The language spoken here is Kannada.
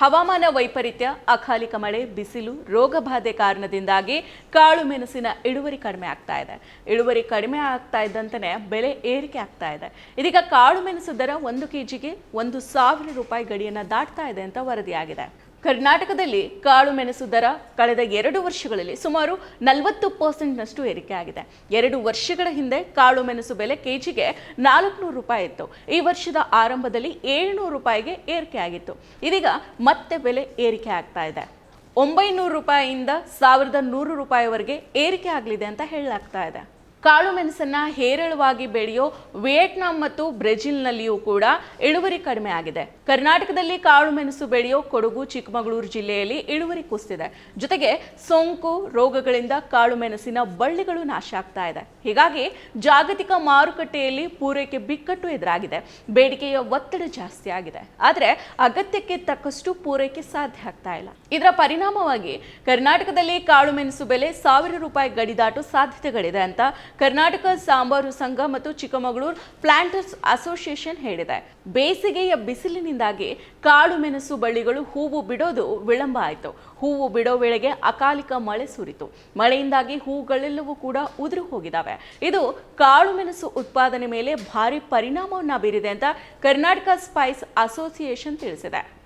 ಹವಾಮಾನ ವೈಪರೀತ್ಯ, ಅಕಾಲಿಕ ಮಳೆ, ಬಿಸಿಲು ರೋಗಬಾಧೆ ಕಾರಣದಿಂದಾಗಿ ಕಾಳು ಮೆಣಸಿನ ಇಳುವರಿ ಕಡಿಮೆ ಆಗ್ತಾ ಇದೆ. ಇಳುವರಿ ಕಡಿಮೆ ಆಗ್ತಾ ಇದ್ದಂತೆ ಬೆಲೆ ಏರಿಕೆ ಆಗ್ತಾ ಇದೆ. ಇದೀಗ ಕಾಳು ಮೆಣಸು ದರ ಒಂದು ಕೆಜಿಗೆ ಒಂದು ಸಾವಿರ ರೂಪಾಯಿ ಗಡಿಯನ್ನು ದಾಟ್ತಾ ಇದೆ ಅಂತ ವರದಿಯಾಗಿದೆ. ಕರ್ನಾಟಕದಲ್ಲಿ ಕಾಳು ಮೆಣಸು ದರ ಕಳೆದ ಎರಡು ವರ್ಷಗಳಲ್ಲಿ ಸುಮಾರು ನಲವತ್ತು ಪರ್ಸೆಂಟ್ನಷ್ಟು ಏರಿಕೆ ಆಗಿದೆ. ಎರಡು ವರ್ಷಗಳ ಹಿಂದೆ ಕಾಳು ಮೆಣಸು ಬೆಲೆ ಕೆಜಿಗೆ ನಾಲ್ಕುನೂರು ರೂಪಾಯಿ ಇತ್ತು. ಈ ವರ್ಷದ ಆರಂಭದಲ್ಲಿ ಏಳ್ನೂರು ರೂಪಾಯಿಗೆ ಏರಿಕೆ ಆಗಿತ್ತು. ಇದೀಗ ಮತ್ತೆ ಬೆಲೆ ಏರಿಕೆ ಆಗ್ತಾ ಇದೆ. ಒಂಬೈನೂರು ರೂಪಾಯಿಯಿಂದ ಸಾವಿರದ ನೂರು ರೂಪಾಯಿವರೆಗೆ ಏರಿಕೆ ಆಗಲಿದೆ ಅಂತ ಹೇಳಲಾಗ್ತಾ ಇದೆ. ಕಾಳು ಮೆಣಸನ್ನ ಹೇರಳವಾಗಿ ಬೆಳೆಯೋ ವಿಯೆಟ್ನಾಂ ಮತ್ತು ಬ್ರೆಜಿಲ್ನಲ್ಲಿಯೂ ಕೂಡ ಇಳುವರಿ ಕಡಿಮೆ ಆಗಿದೆ. ಕರ್ನಾಟಕದಲ್ಲಿ ಕಾಳು ಮೆಣಸು ಬೆಳೆಯೋ ಕೊಡಗು, ಚಿಕ್ಕಮಗಳೂರು ಜಿಲ್ಲೆಯಲ್ಲಿ ಇಳುವರಿ ಕುಸಿದಿದೆ. ಜೊತೆಗೆ ಸೋಂಕು, ರೋಗಗಳಿಂದ ಕಾಳು ಮೆಣಸಿನ ಬಳ್ಳಿಗಳು ನಾಶ ಆಗ್ತಾ ಇದೆ. ಹೀಗಾಗಿ ಜಾಗತಿಕ ಮಾರುಕಟ್ಟೆಯಲ್ಲಿ ಪೂರೈಕೆ ಬಿಕ್ಕಟ್ಟು ಎದುರಾಗಿದೆ. ಬೇಡಿಕೆಯ ಒತ್ತಡ ಜಾಸ್ತಿ ಆಗಿದೆ. ಆದರೆ ಅಗತ್ಯಕ್ಕೆ ತಕ್ಕಷ್ಟು ಪೂರೈಕೆ ಸಾಧ್ಯ ಆಗ್ತಾ ಇಲ್ಲ. ಇದರ ಪರಿಣಾಮವಾಗಿ ಕರ್ನಾಟಕದಲ್ಲಿ ಕಾಳು ಮೆಣಸು ಬೆಲೆ ಸಾವಿರ ರೂಪಾಯಿ ಗಡಿದಾಟು ಸಾಧ್ಯತೆಗಳಿದೆ ಅಂತ ಕರ್ನಾಟಕ ಸಾಂಬಾರು ಸಂಘ ಮತ್ತು ಚಿಕ್ಕಮಗಳೂರು ಪ್ಲಾಂಟರ್ಸ್ ಅಸೋಸಿಯೇಷನ್ ಹೇಳಿದೆ. ಬೇಸಿಗೆಯ ಬಿಸಿಲಿನಿಂದಾಗಿ ಕಾಳು ಮೆಣಸು ಬಳ್ಳಿಗಳು ಹೂವು ಬಿಡೋದು ವಿಳಂಬ ಆಯಿತು. ಹೂವು ಬಿಡೋ ವೇಳೆಗೆ ಅಕಾಲಿಕ ಮಳೆ ಸುರಿತು. ಮಳೆಯಿಂದಾಗಿ ಹೂಗಳೆಲ್ಲವೂ ಕೂಡ ಉದುರು ಹೋಗಿದ್ದಾವೆ ಇದು ಕಾಳು ಮೆಣಸು ಉತ್ಪಾದನೆ ಮೇಲೆ ಭಾರಿ ಪರಿಣಾಮವನ್ನು ಬೀರಿದೆ ಅಂತ ಕರ್ನಾಟಕ ಸ್ಪೈಸ್ ಅಸೋಸಿಯೇಷನ್ ತಿಳಿಸಿದೆ.